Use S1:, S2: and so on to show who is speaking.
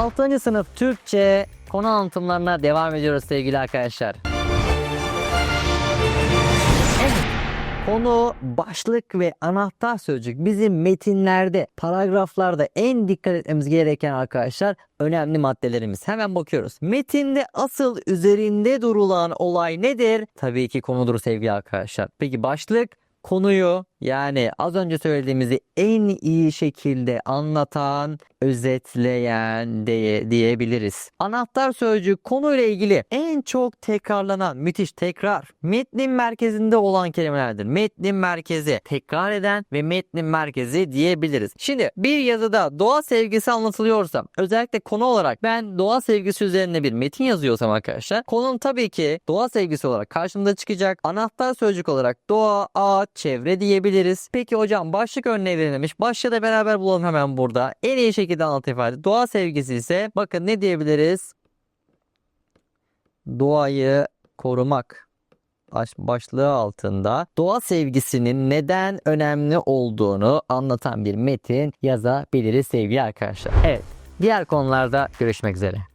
S1: 6. sınıf Türkçe konu anlatımlarına devam ediyoruz sevgili arkadaşlar. Konu, başlık ve anahtar sözcük bizim metinlerde, paragraflarda en dikkat etmemiz gereken arkadaşlar önemli maddelerimiz. Hemen bakıyoruz. Metinde asıl üzerinde durulan olay nedir? Tabii ki konudur sevgili arkadaşlar. Peki başlık konuyu yani az önce söylediğimizi en iyi şekilde anlatan, özetleyen diye, diyebiliriz. Anahtar sözcük konuyla ilgili en çok tekrarlanan müthiş tekrar metnin merkezinde olan kelimelerdir. Metnin merkezi tekrar eden ve metnin merkezi diyebiliriz. Şimdi bir yazıda doğa sevgisi anlatılıyorsa özellikle konu olarak ben doğa sevgisi üzerine bir metin yazıyorsam arkadaşlar konum tabii ki doğa sevgisi olarak karşımıza çıkacak. Anahtar sözcük olarak doğa, ağaç, çevre diyebiliriz. Peki hocam başlık örneği verilmiş. Başlığı da beraber bulalım hemen burada. En iyi şekilde anlatı ifade. Doğa sevgisi ise bakın ne diyebiliriz? Doğayı korumak baş, başlığı altında doğa sevgisinin neden önemli olduğunu anlatan bir metin yazabiliriz sevgili arkadaşlar. Evet, diğer konularda görüşmek üzere.